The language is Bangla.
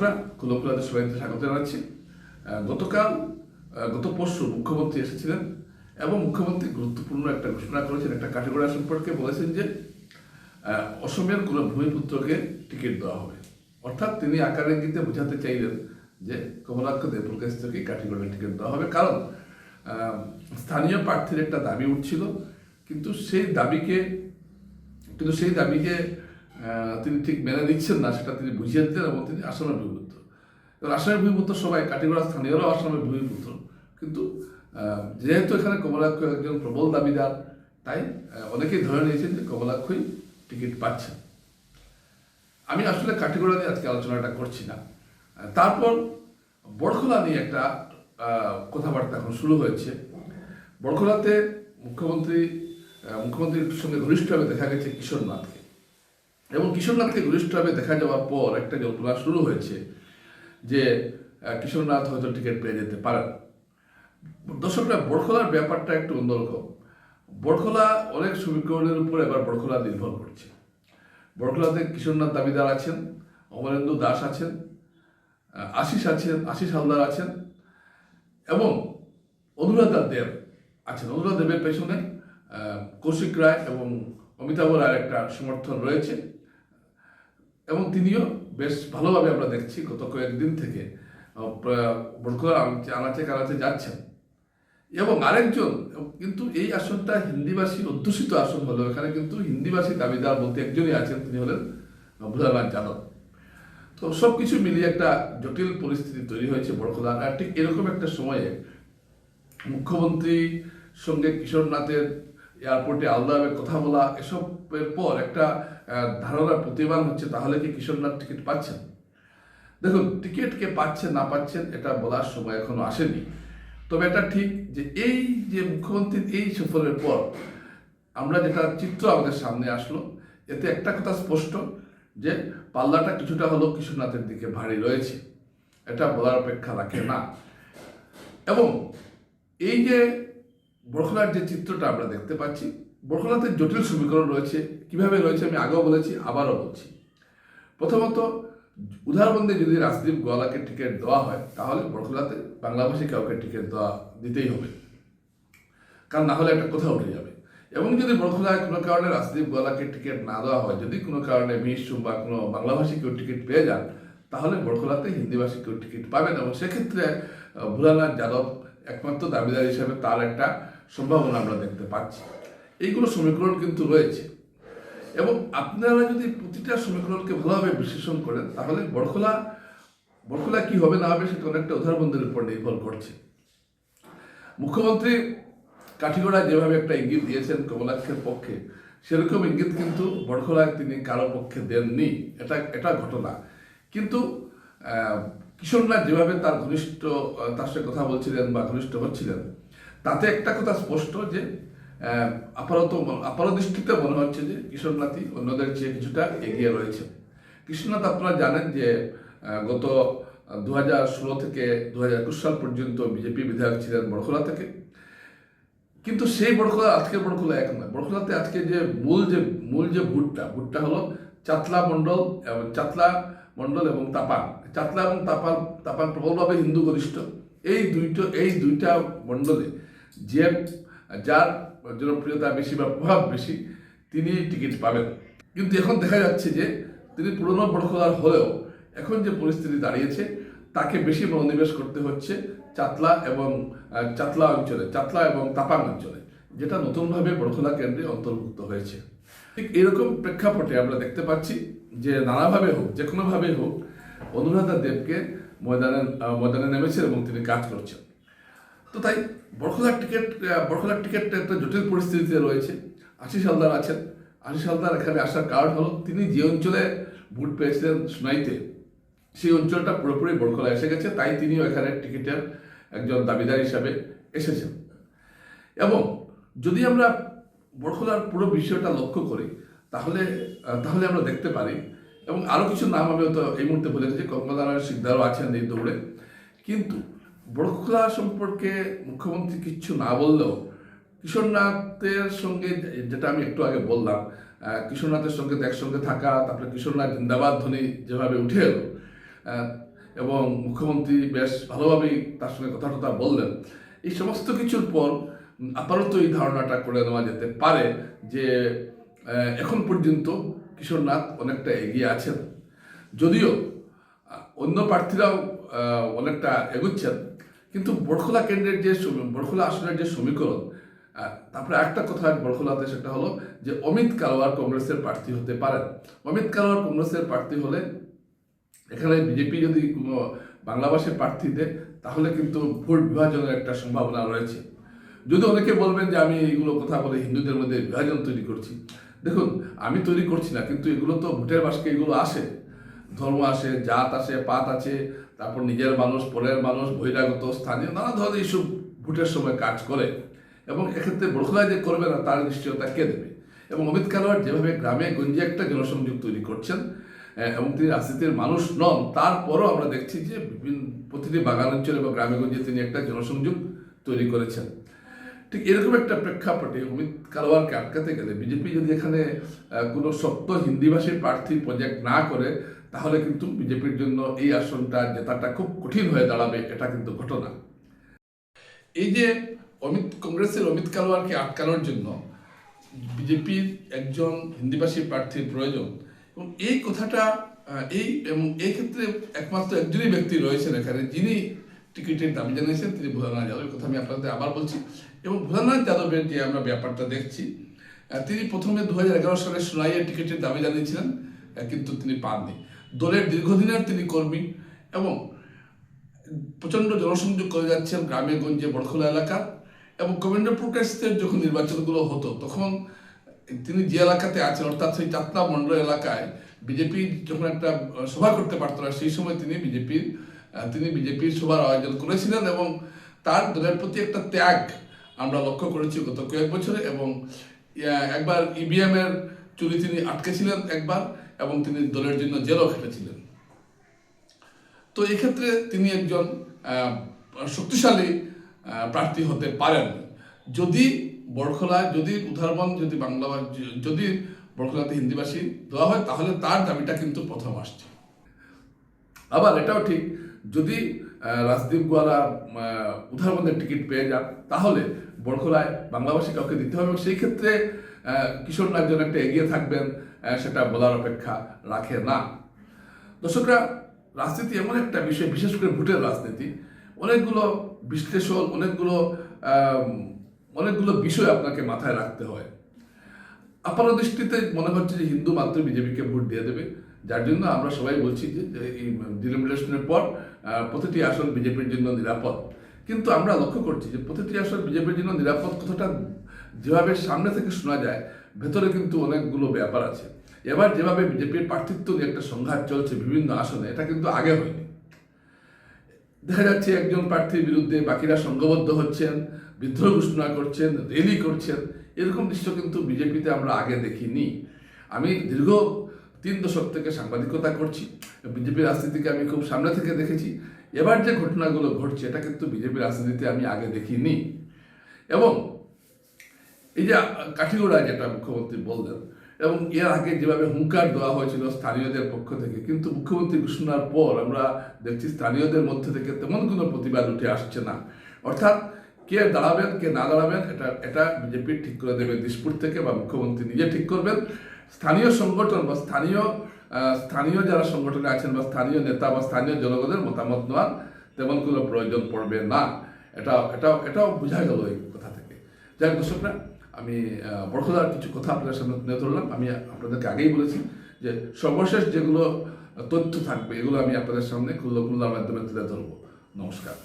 দর্শকরা কুলকুলাদের সবাইকে স্বাগত জানাচ্ছি। গতকাল গত পরশু মুখ্যমন্ত্রী এসেছিলেন এবং মুখ্যমন্ত্রী গুরুত্বপূর্ণ একটা ঘোষণা করেছেন একটা কাটেগরি সম্পর্কে। বলেছেন যে অসমের কোনো ভূমিপুত্রকে টিকিট দেওয়া হবে। অর্থাৎ তিনি আকারে ইঙ্গিতে বোঝাতে চাইলেন যে, কমলাক্ষ দেবপুর কাছ থেকে কাটেগরি টিকিট দেওয়া হবে। কারণ স্থানীয় প্রার্থীর একটা দাবি উঠছিল, কিন্তু সেই দাবিকে, কিন্তু সেই দাবিকে তিনি ঠিক মেনে নিচ্ছেন না, সেটা তিনি বুঝিয়ে দিতেন এবং তিনি আসামের ভূমিপুত্র। এবার আসামের ভূমিপুত্র সবাই, কাটিগড়া স্থানীয়রাও আসামের ভূমিপুত্র। কিন্তু যেহেতু এখানে কমলাক্ষ একজন প্রবল দাবিদার তাই অনেকেই ধরে নিয়েছেন যে কমলাক্ষই টিকিট পাচ্ছেন। আমি আসলে কাটিগড়া নিয়ে আজকে আলোচনাটা করছি না। তারপর বড়খোলা নিয়ে একটা কথাবার্তা এখন শুরু হয়েছে। বড়খোলাতে মুখ্যমন্ত্রী মুখ্যমন্ত্রীর সঙ্গে ঘনিষ্ঠভাবে দেখা গেছে কিশোরনাথকে। এবং কিশোরনাথ কিশোরনাথকে ঘনিষ্ঠভাবে দেখা যাওয়ার পর একটা জল্পনা শুরু হয়েছে যে কিশোরনাথ হয়তো টিকিট পেয়ে যেতে পারেন। দর্শকরা বড়খোলার ব্যাপারটা একটু অন্যরকম। বড়খোলা অনেক সমীকরণের উপর এবার বড়খোলা নির্ভর করছে। বড়খোলাতে কিশোরনাথ দাবিদার আছেন অমরেন্দু দাস আছেন আশিস আছেন, আশিস হালদার আছেন এবং অনুরাধা দেব আছেন। অনুরাধা দেবের পেছনে কৌশিক রায় এবং অমিতাভ রায়ের একটা সমর্থন রয়েছে। এবং তিনিও বেশ ভালোভাবে আমরা দেখছি গত কয়েকদিন থেকে আনাচে কানাচে যাচ্ছেন। এবং আরেকজন কিন্তু এই আসনটা হিন্দিভাষী অধ্যুষিত আসন হলেও এখানে কিন্তু হিন্দিভাষী দাবিদার বলতে একজনই আছেন, তিনি হলেন ভোলানাথ যাদব। তো সব কিছু মিলিয়ে একটা জটিল পরিস্থিতি তৈরি হয়েছে বড়খোলা আর ঠিক এরকম একটা সময়ে মুখ্যমন্ত্রীর সঙ্গে কিশোরনাথের এয়ারপোর্টে আলাদাভাবে কথা বলা এসবের পর একটা ধারণা প্রতিমান হচ্ছে, তাহলে কি কিশোরনাথ টিকিট পাচ্ছেন? দেখুন, টিকিট কে পাচ্ছেন, না পাচ্ছেন, এটা বলার সময় এখনও আসেনি। তবে এটা ঠিক যে এই যে মুখ্যমন্ত্রীর এই সফরের পর আমরা যেটা চিত্র আমাদের সামনে আসলো, এতে একটা কথা স্পষ্ট যে পাল্লাটা কিছুটা হলেও কিশোরনাথের দিকে ভারী রয়েছে। এটা বলার অপেক্ষা রাখে না। এবং এই যে বরখলার যে চিত্রটা আমরা দেখতে পাচ্ছি, বরখলাতে জটিল সমীকরণ রয়েছে। কীভাবে রয়েছে আমি আগেও বলেছি, আবারও বলছি। প্রথমত উদাহরণবন্দে যদি রাজদীপ গোয়ালাকে টিকিট দেওয়া হয়, তাহলে বরখলাতে বাংলাভাষী কাউকে টিকিট দেওয়া দিতেই হবে। কারণ না হলে একটা কথা উঠে যাবে। এবং যদি বরখলায় কোনো কারণে রাজদীপ গোয়ালাকে টিকিট না দেওয়া হয়, যদি কোনো কারণে মিশু বা কোনো বাংলাভাষী কেউ টিকিট পেয়ে যান, তাহলে বরখলাতে হিন্দিভাষী কেউ টিকিট পাবেন। এবং সেক্ষেত্রে ভুলানাথ যাদব একমাত্র দাবিদার হিসাবে তার একটা সম্ভাবনা আমরা দেখতে পাচ্ছি। এইগুলো সমীকরণ কিন্তু রয়েছে। এবং আপনারা যদি প্রতিটা সমীকরণকে ভালোভাবে বিশ্লেষণ করেন, তাহলে বড়খোলা বড়খোলা কি হবে না হবে সেটা অনেকটা উদাহরণদের উপর নির্ভর করছে। মুখ্যমন্ত্রী কাঠিগড়ায় যেভাবে একটা ইঙ্গিত দিয়েছেন কমলাক্ষের পক্ষে, সেরকম ইঙ্গিত কিন্তু বড়খোলায় তিনি কারও পক্ষে দেননি। এটা এটা ঘটনা। কিন্তু কিশোরনাথ যেভাবে তার ঘনিষ্ঠ তার সাথে কথা বলছিলেন বা ঘনিষ্ঠ হচ্ছিলেন তাতে একটা কথা স্পষ্ট যে আপাতত আপাত দৃষ্টিতে মনে হচ্ছে যে কিশোরনাথই অন্যদের চেয়ে কিছুটা এগিয়ে রয়েছে। কৃষ্ণনাথ আপনারা জানেন যে গত দু হাজার ষোলো থেকে দু হাজার একুশ সাল পর্যন্ত বিজেপি বিধায়ক ছিলেন বড়খোলা থেকে। কিন্তু সেই বড়খোলা আজকের বড়খোলা এক নয়। বড়খোলাতে আজকে যে মূল যে মূল যে ভুটটা ভুটটা হলো চাতলা মণ্ডল এবং চাতলা মণ্ডল এবং তাপান। চাতলা এবং তাপান তাপান প্রবলভাবে হিন্দু ঘনিষ্ঠ এই দুইটো, এই দুইটা মণ্ডলে যে যার জনপ্রিয়তা বেশি বা প্রভাব বেশি, তিনি টিকিট পাবেন। কিন্তু এখন দেখা যাচ্ছে যে, তিনি পুরনো বড়খোলার হলেও এখন যে পরিস্থিতি দাঁড়িয়েছে, তাকে বেশি মনোনিবেশ করতে হচ্ছে চাতলা এবং চাতলা অঞ্চলে চাতলা এবং তাপাং অঞ্চলে, যেটা নতুনভাবে বড়খোলা কেন্দ্রে অন্তর্ভুক্ত হয়েছে। ঠিক এরকম প্রেক্ষাপটে আমরা দেখতে পাচ্ছি যে, নানাভাবে হোক, যে কোনোভাবে হোক, অনুরাধা দেবকে ময়দানে ময়দানে নেমেছেন এবং তিনি কাজ করছেন। তো তাই বরখলার টিকিট বরখলার টিকিট একটা জটিল পরিস্থিতিতে রয়েছে। আশিস হালদার আছেন। আশিস হালদার এখানে আসার কারণ হলো, তিনি যে অঞ্চলে ভোট পেয়েছিলেন সুনাইতে, সেই অঞ্চলটা পুরোপুরি বরখলা এসে গেছে। তাই তিনিও এখানে টিকিটের একজন দাবিদার হিসাবে এসেছেন। এবং যদি আমরা বরখলার পুরো বিষয়টা লক্ষ্য করি, তাহলে তাহলে আমরা দেখতে পারি, এবং আরও কিছু নাম আমি তো এই মুহূর্তে বলে গেছি কঙ্কনারায়ণ সিকদারও আছেন এই দৌড়ে। কিন্তু বড়খোলা সম্পর্কে মুখ্যমন্ত্রী কিচ্ছু না বললেও কিশোরনাথের সঙ্গে, যেটা আমি একটু আগে বললাম কিশোরনাথের সঙ্গে একসঙ্গে থাকা, তারপরে কিশোরনাথ জিন্দাবাদ ধ্বনি যেভাবে উঠে এলো এবং মুখ্যমন্ত্রী বেশ ভালোভাবেই তার সঙ্গে কথা টথা বললেন। এই সমস্ত কিছুর পর আপাতত এই ধারণাটা করে নেওয়া যেতে পারে যে এখন পর্যন্ত কিশোরনাথ অনেকটা এগিয়ে আছেন। যদিও অন্য প্রার্থীরাও অনেকটা এগুচ্ছেন কিন্তু বরখোলা কেন্দ্রের যে বরখোলা আসনের যে সমীকরণ তারপরে একটা কথা বরখোলাতে সেটা হলো যে অমিত কালোয়ার কংগ্রেসের প্রার্থী হতে পারেন। অমিত কালোয়ার কংগ্রেসের প্রার্থী হলে এখানে বিজেপি যদি কোনো বাংলাভাষী প্রার্থী দেয়, তাহলে কিন্তু ভোট বিভাজনের একটা সম্ভাবনা রয়েছে। যদি অনেকে বলবেন যে আমি এইগুলো কথা বলে হিন্দুদের মধ্যে বিভাজন তৈরি করছি, দেখুন, আমি তৈরি করছি না, কিন্তু এগুলো তো ভোটের বাসকে এগুলো আসে। ধর্ম আসে, জাত আসে, পাত আছে তারপর নিজের মানুষ, পরের মানুষ, বহিরাগত, স্থানীয়, নানা ধরনের এইসব ভোটের সময় কাজ করে। এবং এক্ষেত্রে বড়খোলায় যে করবে না, তার নিশ্চয়তা কে দেবে? এবং অমিত কালোয়ার যেভাবে গ্রামে গঞ্জে একটা জনসংযোগ তৈরি করছেন এবং তিনি রাজনীতির মানুষ নন, তারপরও আমরা দেখছি যে বিভিন্ন, প্রতিটি বাগান অঞ্চলে বা গ্রামে গঞ্জে তিনি একটা জনসংযোগ তৈরি করেছেন। ঠিক এরকম একটা প্রেক্ষাপটে অমিত কালোয়ারকে আটকাতে গেলে বিজেপি যদি এখানে কোনো শক্ত হিন্দিভাষী প্রার্থী প্রজেক্ট না করে তাহলে কিন্তু বিজেপির জন্য এই আসনটা জেতাটা খুব কঠিন হয়ে দাঁড়াবে, এটা কিন্তু ঘটনা। এই যে অমিত, কংগ্রেসের অমিত কালোয়ারকে আটকানোর জন্য বিজেপির একজন হিন্দিভাষী প্রার্থীর প্রয়োজন, এবং এই কথাটা এই এবং এই ক্ষেত্রে একমাত্র একজনই ব্যক্তি রয়েছেন এখানে, যিনি টিকিটের দাবি জানিয়েছেন, তিনি ভোলানাথ যাদবের কথা আমি আপনাদের আবার বলছি। এবং ভোলানাথ যাদবের যে আমরা ব্যাপারটা দেখছি তিনি প্রথমে দু হাজার এগারো সালে সোনাইয়ের টিকিটের দাবি জানিয়েছিলেন কিন্তু তিনি পাননি। দলের দীর্ঘদিনের তিনি কর্মী এবং প্রচণ্ড জনসংযোগ করে যাচ্ছেন গ্রামে, গঞ্জে, বড়খোলা এলাকা এবং গোবিন্দপুর কাস্তের যখন নির্বাচনগুলো হতো, তখন তিনি যে এলাকাতে আছেন, অর্থাৎ সেই চাতলা মন্ডল এলাকায় বিজেপি যখন একটা সভা করতে পারতো না, সেই সময় তিনি বিজেপির তিনি বিজেপির সভার আয়োজন করেছিলেন এবং তার দলের প্রতি একটা ত্যাগ আমরা লক্ষ্য করেছি গত কয়েক বছরে এবং একবার ইভিএমের চুরি তিনি আটকেছিলেন একবার। এবং তিনি দলের জন্য জেলও খেটেছিলেন। তো এক্ষেত্রে তিনি একজন শক্তিশালী প্রার্থী হতে পারেন যদি বড়খোলা যদি উদাহরণ যদি বাংলা যদি বড়খোলাতে হিন্দিভাষী দেওয়া হয়, তাহলে তার দাবিটা কিন্তু প্রথম আসছে। আবার এটাও ঠিক, যদি রাজদীপ গোয়ালা উদাহরণের টিকিট পেয়ে যান, তাহলে বড়খোলায় বাংলাভাষী কাউকে দিতে হবে এবং সেই ক্ষেত্রে কিশোর যেন একটা এগিয়ে থাকবেন সেটা বলার অপেক্ষা রাখে না। দর্শকরা, রাজনীতি এমন একটা বিষয়, বিশেষ করে ভোটের রাজনীতি। অনেকগুলো বিশ্লেষণ, অনেকগুলো অনেকগুলো বিষয় আপনাকে মাথায় রাখতে হয়। আপাত দৃষ্টিতে মনে হচ্ছে যে হিন্দু মাত্র বিজেপিকে ভোট দিয়ে দেবে। যার জন্য আমরা সবাই বলছি যে, এই ডিলিমিটেশনের পর প্রতিটি আসন বিজেপির জন্য নিরাপদ। কিন্তু আমরা লক্ষ্য করছি যে প্রতিটি আসন বিজেপির জন্য নিরাপদ কথাটা যেভাবে সামনে থেকে শোনা যায়, ভেতরে কিন্তু অনেকগুলো ব্যাপার আছে। এবার যেভাবে বিজেপির প্রার্থিত্ব নিয়ে একটা সংঘাত চলছে বিভিন্ন আসনে, এটা কিন্তু আগে হয়নি। দেখা যাচ্ছে একজন প্রার্থীর বিরুদ্ধে বাকিরা সংঘবদ্ধ হচ্ছেন, বিদ্রোহ ঘোষণা করছেন র্যালি করছেন। এরকম দৃশ্য কিন্তু বিজেপিতে আমরা আগে দেখিনি। আমি দীর্ঘ তিন দশক থেকে সাংবাদিকতা করছি। বিজেপির রাজনীতিকে আমি খুব সামনে থেকে দেখেছি। এবার যে ঘটনাগুলো ঘটছে এটা কিন্তু বিজেপির রাজনীতিতে আমি আগে দেখিনি। এবং এই যে কাঠিগোড়া যেটা মুখ্যমন্ত্রী বললেন, এবং এর আগে যেভাবে হুঙ্কার দেওয়া হয়েছিল স্থানীয়দের পক্ষ থেকে, কিন্তু মুখ্যমন্ত্রী ঘোষণার পর আমরা দেখছি স্থানীয়দের মধ্যে থেকে তেমন কোনো প্রতিবাদ উঠে আসছে না। অর্থাৎ কে দাঁড়াবেন, কে না দাঁড়াবেন, এটা এটা বিজেপি ঠিক করে দেবে দিসপুর থেকে বা মুখ্যমন্ত্রী নিজে ঠিক করবেন। স্থানীয় সংগঠন বা স্থানীয় স্থানীয় যারা সংগঠনে আছেন বা স্থানীয় নেতা বা স্থানীয় জনগণের মতামত নেওয়ার তেমন কোনো প্রয়োজন পড়বে না। এটা এটাও এটাও বোঝা গেল এই কথা থেকে। যাই হোক দর্শকরা, আমি বড়খোলার কিছু কথা আপনাদের সামনে তুলে ধরলাম। আমি আপনাদেরকে আগেই বলেছি যে সর্বশেষ যেগুলো তথ্য থাকবে, এগুলো আমি আপনাদের সামনে খুল্লো খুল্লার মাধ্যমে তুলে ধরবো। নমস্কার।